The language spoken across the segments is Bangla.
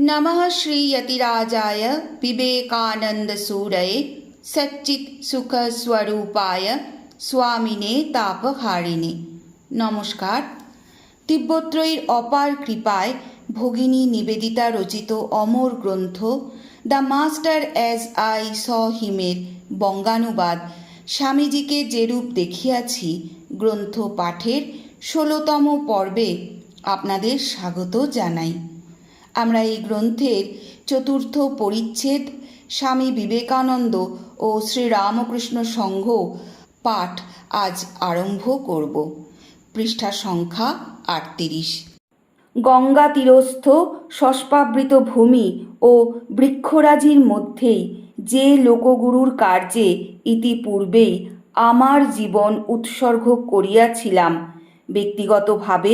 नमः श्रीयतिराजाय विवेकानन्दसूरये সচ্চিৎ-সুখস্বরূপায় স্বামিনে তাপহারিণী নমস্কার তিব্বত্রয়ীর অপার কৃপায় ভগিনী নিবেদিতা রচিত অমর গ্রন্থ the master as I saw হিমের বঙ্গানুবাদ স্বামীজিকে যেরূপ দেখিয়াছি গ্রন্থ পাঠের ষোলোতম পর্বে আপনাদের স্বাগত জানাই আমরা এই গ্রন্থের চতুর্থ পরিচ্ছেদ স্বামী বিবেকানন্দ ও শ্রীরামকৃষ্ণ সংঘ পাঠ আজ আরম্ভ করব। পৃষ্ঠা সংখ্যা আটত্রিশ। গঙ্গা তীরস্থ সস্পাবৃত ভূমি ও বৃক্ষরাজির মধ্যেই যে লোকগুরুর কার্যে ইতিপূর্বেই আমার জীবন উৎসর্গ করিয়াছিলাম, ব্যক্তিগতভাবে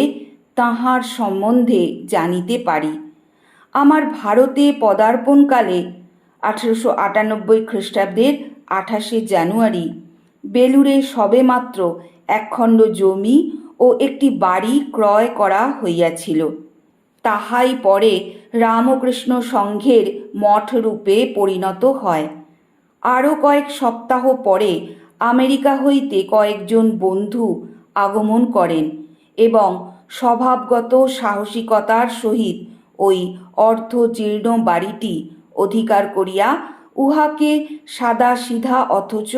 তাহার সম্বন্ধে জানিতে পারি। আমার ভারতে পদার্পণকালে আঠেরোশো আটানব্বই খ্রিস্টাব্দের আঠাশে জানুয়ারি। বেলুড়ে সবেমাত্র একখণ্ড জমি ও একটি বাড়ি ক্রয় করা হইয়াছিল। তাহাই পরে রামকৃষ্ণ সংঘের মঠ রূপে পরিণত হয়। আরও কয়েক সপ্তাহ পরে আমেরিকা হইতে কয়েকজন বন্ধু আগমন করেন এবং স্বভাবগত সাহসিকতার সহিত ওই অর্ধজীর্ণ বাড়িটি অধিকার করিয়া উহাকে সাদা সিধা অথচ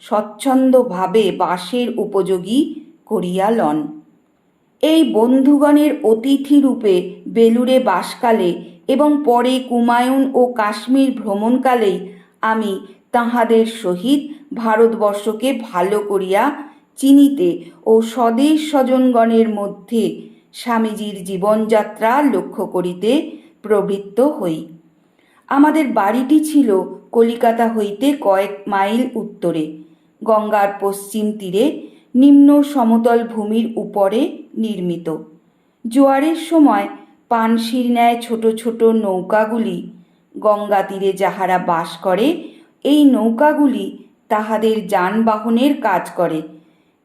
স্বচ্ছন্দভাবে বাসের উপযোগী করিয়া লন। এই বন্ধুগণের অতিথি রূপে বেলুড়ে বাসকালে এবং পরে কুমায়ুন ও কাশ্মীর ভ্রমণকালেই আমি তাহাদের সহিত ভারতবর্ষকে ভালো করিয়া চিনিতে ও স্বদেশ স্বজনগণের মধ্যে স্বামীজির জীবনযাত্রা লক্ষ্য করিতে প্রবৃত্ত হই। আমাদের বাড়িটি ছিল কলিকাতা হইতে কয়েক মাইল উত্তরে। গঙ্গার পশ্চিম তীরে নিম্ন সমতল ভূমির উপরে নির্মিত। জোয়ারের সময় পানশির ন্যায় ছোট ছোট নৌকাগুলি গঙ্গা তীরে যাহারা বাস করে, এই নৌকাগুলি তাহাদের যানবাহনের কাজ করে।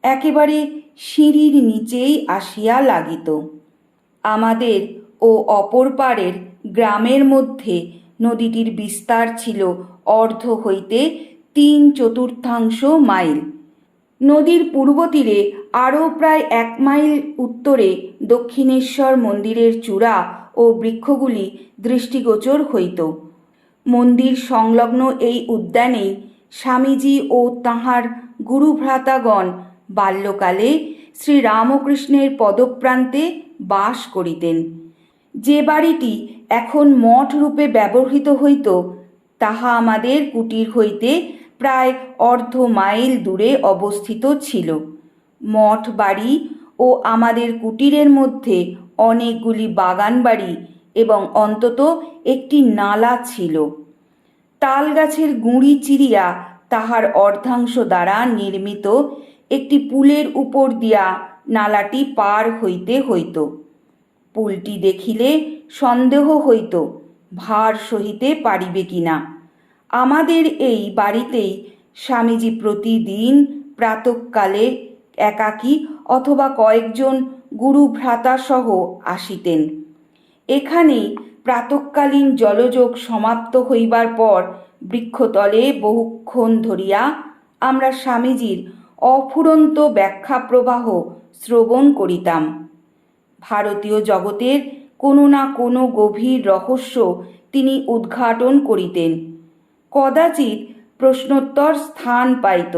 একেবারে সিঁড়ির নিচেই আসিয়া লাগিত। আমাদের ও অপর পারের গ্রামের মধ্যে নদীটির বিস্তার ছিল অর্ধ হইতে তিন চতুর্থাংশ মাইল। নদীর পূর্ব তীরে আরও প্রায় এক মাইল উত্তরে দক্ষিণেশ্বর মন্দিরের চূড়া ও বৃক্ষগুলি দৃষ্টিগোচর হইত। মন্দির সংলগ্ন এই উদ্যানেই স্বামীজি ও তাঁহার গুরুভ্রাতাগণ বাল্যকালে শ্রীরামকৃষ্ণের পদপ্রান্তে বাস করিতেন। যে বাড়িটি এখন মঠ রূপে ব্যবহৃত হইত, তাহা আমাদের কুটির হইতে প্রায় অর্ধ মাইল দূরে অবস্থিত ছিল। মঠ বাড়ি ও আমাদের কুটিরের মধ্যে অনেকগুলি বাগান বাড়ি এবং অন্তত একটি নালা ছিল। তাল গাছের গুঁড়ি চিরিয়া তাহার অর্ধাংশ দ্বারা নির্মিত একটি পুলের উপর দিয়া নালাটি পার হইতে হইত। পুলটি দেখিলে সন্দেহ হইত, ভার সহিতে পারিবে কিনা। আমাদের এই বাড়িতেই স্বামীজি প্রতিদিন প্রাতকালে একাকী অথবা কয়েকজন গুরু ভ্রাতাসহ আসিতেন। এখানেই প্রাতকালীন জলযোগ সমাপ্ত হইবার পর বৃক্ষতলে বহুক্ষণ ধরিয়া আমরা স্বামীজির অফুরন্ত ব্যাখ্যা প্রবাহ শ্রবণ করিতাম। ভারতীয় জগতের কোনো না কোনো গভীর রহস্য তিনি উদ্ঘাটন করিতেন। কদাচিৎ প্রশ্নোত্তর স্থান পাইত।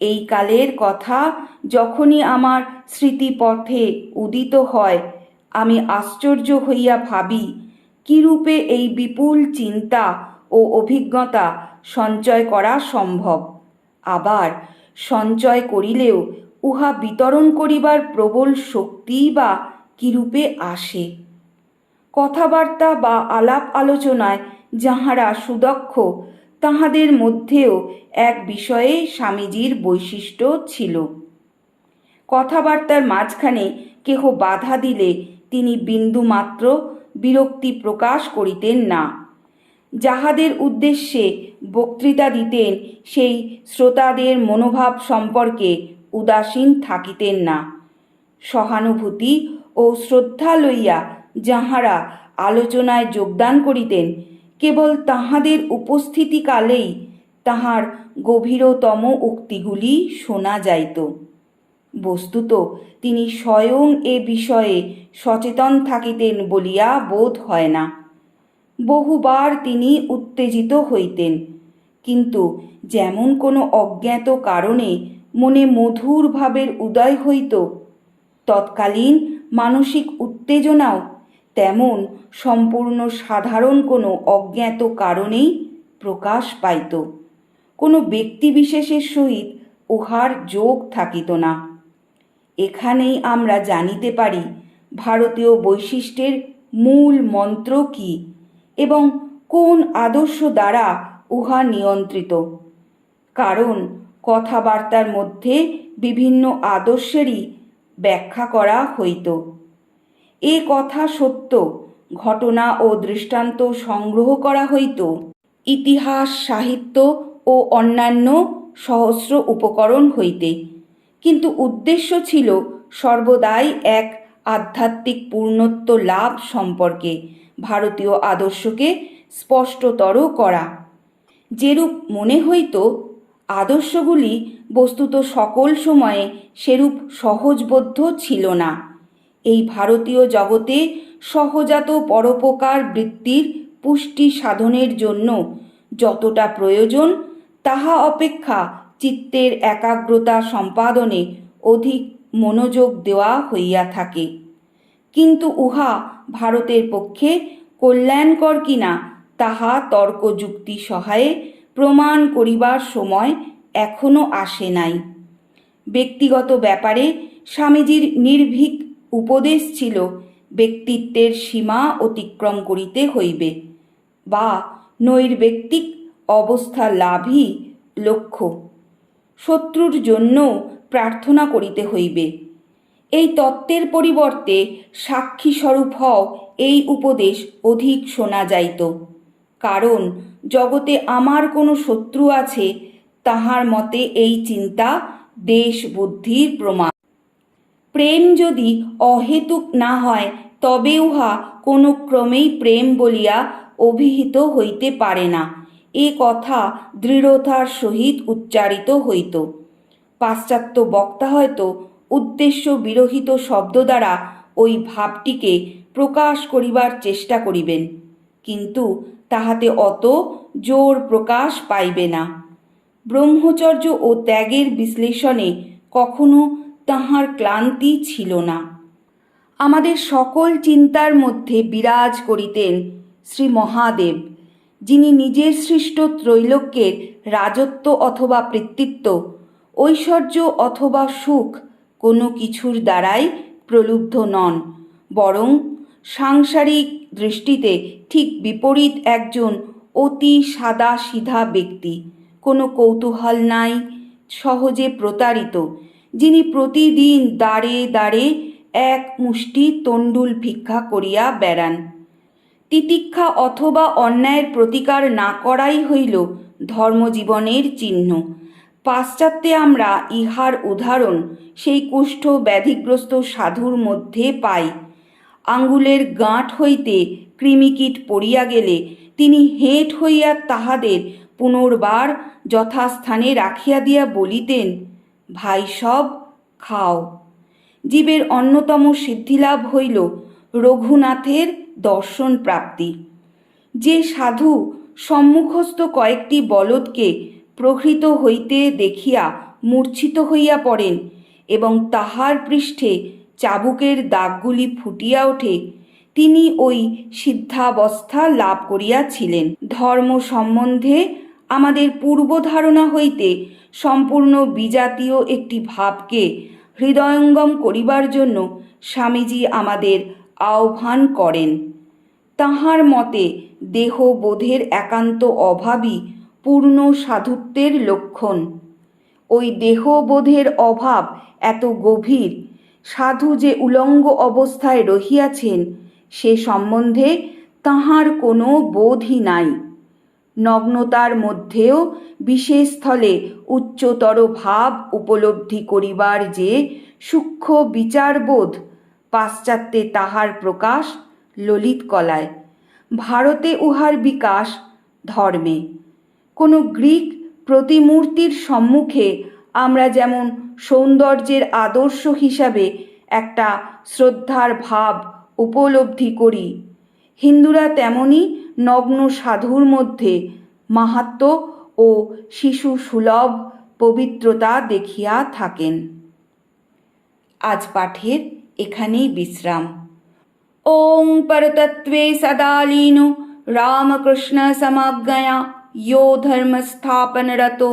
এই কালের কথা যখনই আমার স্মৃতিপথে উদিত হয়, আমি আশ্চর্য হইয়া ভাবি, কিরূপে এই বিপুল চিন্তা ও অভিজ্ঞতা সঞ্চয় করা সম্ভব? আবার সঞ্চয় করিলেও উহা বিতরণ করিবার প্রবল শক্তি বা কিরূপে আসে? কথাবার্তা বা আলাপ আলোচনায় যাহারা সুদক্ষ, তাহাদের মধ্যেও এক বিষয়ে স্বামীজির বৈশিষ্ট্য ছিল। কথাবার্তার মাঝখানে কেহ বাধা দিলে তিনি বিন্দুমাত্র বিরক্তি প্রকাশ করিতেন না। যাহাদের উদ্দেশ্যে বক্তৃতা দিতেন, সেই শ্রোতাদের মনোভাব সম্পর্কে উদাসীন থাকিতেন না। সহানুভূতি ও শ্রদ্ধা লইয়া যাহারা আলোচনায় যোগদান করিতেন, কেবল তাহাদের উপস্থিতিকালেই তাহার গভীরতম উক্তিগুলি শোনা যাইত। বস্তুত তিনি স্বয়ং এ বিষয়ে সচেতন থাকিতেন বলিয়া বোধ হয় না। বহুবার তিনি উত্তেজিত হইতেন। কিন্তু যেমন কোনো অজ্ঞাত কারণে মনে মধুর ভাবের উদয় হইত, তৎকালীন মানসিক উত্তেজনাও তেমন সম্পূর্ণ সাধারণ কোনো অজ্ঞাত কারণেই প্রকাশ পাইত। কোনো ব্যক্তিবিশেষের সহিত উহার যোগ থাকিত না। এখানেই আমরা জানিতে পারি, ভারতীয় বৈশিষ্ট্যের মূল মন্ত্র কী? এবং কোন আদর্শ দ্বারা উহা নিয়ন্ত্রিত? কারণ কথাবার্তার মধ্যে বিভিন্ন আদর্শেরই ব্যাখ্যা করা হইত। এ কথা সত্য, ঘটনা ও দৃষ্টান্ত সংগ্রহ করা হইত। ইতিহাস, সাহিত্য ও অন্যান্য সহস্র উপকরণ হইতে। কিন্তু উদ্দেশ্য ছিল সর্বদাই এক আধ্যাত্মিক পূর্ণত্ব লাভ সম্পর্কে। ভারতীয় আদর্শকে স্পষ্টতর করা। যেরূপ মনে হইত, আদর্শগুলি বস্তুত সকল সময়ে সেরূপ সহজবোধ্য ছিল না। এই ভারতীয় জগতে সহজাত পরোপকার বৃত্তির পুষ্টি সাধনের জন্য যতটা প্রয়োজন, তাহা অপেক্ষা চিত্তের একাগ্রতা সম্পাদনে অধিক মনোযোগ দেওয়া হইয়া থাকে। কিন্তু উহা ভারতের পক্ষে কল্যাণকর কিনা তাহা তর্কযুক্তি সহায়ে প্রমাণ করিবার সময় এখনও আসে নাই। ব্যক্তিগত ব্যাপারে স্বামীজির নির্ভীক উপদেশ ছিল, ব্যক্তিত্বের সীমা অতিক্রম করিতে হইবে। বা নৈর্ব্যক্তিক অবস্থা লাভই লক্ষ্য। শত্রুর জন্য প্রার্থনা করিতে হইবে। এই তত্ত্বের পরিবর্তে সাক্ষী স্বরূপ হও, এই উপদেশ অধিক শোনা যাইত। কারণ, জগতে আমার কোনো শত্রু আছে, তাহার মতে এই চিন্তা দেশ বুদ্ধির প্রমাণ। প্রেম যদি অহেতুক না হয়, তবে উহা কোনো ক্রমেই প্রেম বলিয়া অভিহিত হইতে পারে না। এ কথা দৃঢ়তার সহিত উচ্চারিত হইত। পাশ্চাত্য বক্তা হয়তো উদ্দেশ্য বিরহিত শব্দ দ্বারা ওই ভাবটিকে প্রকাশ করিবার চেষ্টা করিবেন, কিন্তু তাহাতে অত জোর প্রকাশ পাইবে না। ব্রহ্মচর্য ও ত্যাগের বিশ্লেষণে কখনো তাহার ক্লান্তি ছিল না। আমাদের সকল চিন্তার মধ্যে বিরাজ করিতেন শ্রী মহাদেব, যিনি নিজের সৃষ্ট ত্রৈলোক্যের রাজত্ব অথবা কৃতিত্ব ঐশ্বর্য অথবা সুখ কোনো কিছুর দ্বারাই প্রলুব্ধ নন, বরং সাংসারিক দৃষ্টিতে ঠিক বিপরীত একজন অতি সাদা সিধা ব্যক্তি। কোনো কৌতূহল নাই, সহজে প্রতারিত, যিনি প্রতিদিন দাঁড়ে দাঁড়ে এক মুষ্টি তণ্ডুল ভিক্ষা করিয়া বেড়ান। তিতিক্ষা অথবা অন্যায়ের প্রতিকার না করাই হইল ধর্মজীবনের চিহ্ন। পাশ্চাত্যে আমরা ইহার উদাহরণ সেই কুষ্ঠ ব্যাধিগ্রস্ত সাধুর মধ্যে পাই। আঙ্গুলের গাঁট হইতে কৃমিকীট পড়িয়া গেলে তিনি হেঁট হইয়া তাহাদের পুনর্বার যথাস্থানে রাখিয়া দিয়া বলিতেন, ভাই সব, খাও। জীবের অন্যতম সিদ্ধিলাভ হইল রঘুনাথের দর্শন প্রাপ্তি যে সাধু সম্মুখস্থ কয়েকটি বলদকে প্রকৃত হইতে দেখিয়া মূর্ছিত হইয়া পড়েন এবং তাহার পৃষ্ঠে চাবুকের দাগগুলি ফুটিয়া ওঠে, তিনি ওই সিদ্ধাবস্থা লাভ করিয়াছিলেন। ধর্ম সম্বন্ধে আমাদের পূর্বধারণা হইতে সম্পূর্ণ বিজাতীয় একটি ভাবকে হৃদয়ঙ্গম করিবার জন্য স্বামীজি আমাদের আহ্বান করেন। তাহার মতে দেহবোধের একান্ত অভাবই পূর্ণ সাধুত্বের লক্ষণ। ওই দেহবোধের অভাব এত গভীর, সাধু যে উলঙ্গ অবস্থায় রহিয়াছেন, সে সম্বন্ধে তাহার কোনো বোধই নাই। নগ্নতার মধ্যেও বিশেষ স্থলে উচ্চতর ভাব উপলব্ধি করিবার যে সূক্ষ্ম বিচারবোধ, পাশ্চাত্যে তাহার প্রকাশ ললিত কলায় ভারতে উহার বিকাশ ধর্মে। কোনো গ্রিক প্রতিমূর্তির সম্মুখে আমরা যেমন সৌন্দর্যের আদর্শ হিসাবে একটা শ্রদ্ধার ভাব উপলব্ধি করি। হিন্দুরা তেমনি নগ্ন সাধুর মধ্যে মাহাত্ম ও শিশু সুলভ পবিত্রতা দেখিয়া থাকেন। আজ পাঠের এখানেই বিশ্রাম। ওং পরতত্ত্বে সদালীন রামকৃষ্ণ সমাজ্ঞয়া यो धर्मस्थापनरतो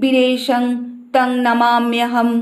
वीरेशं तं नमाम्यहम्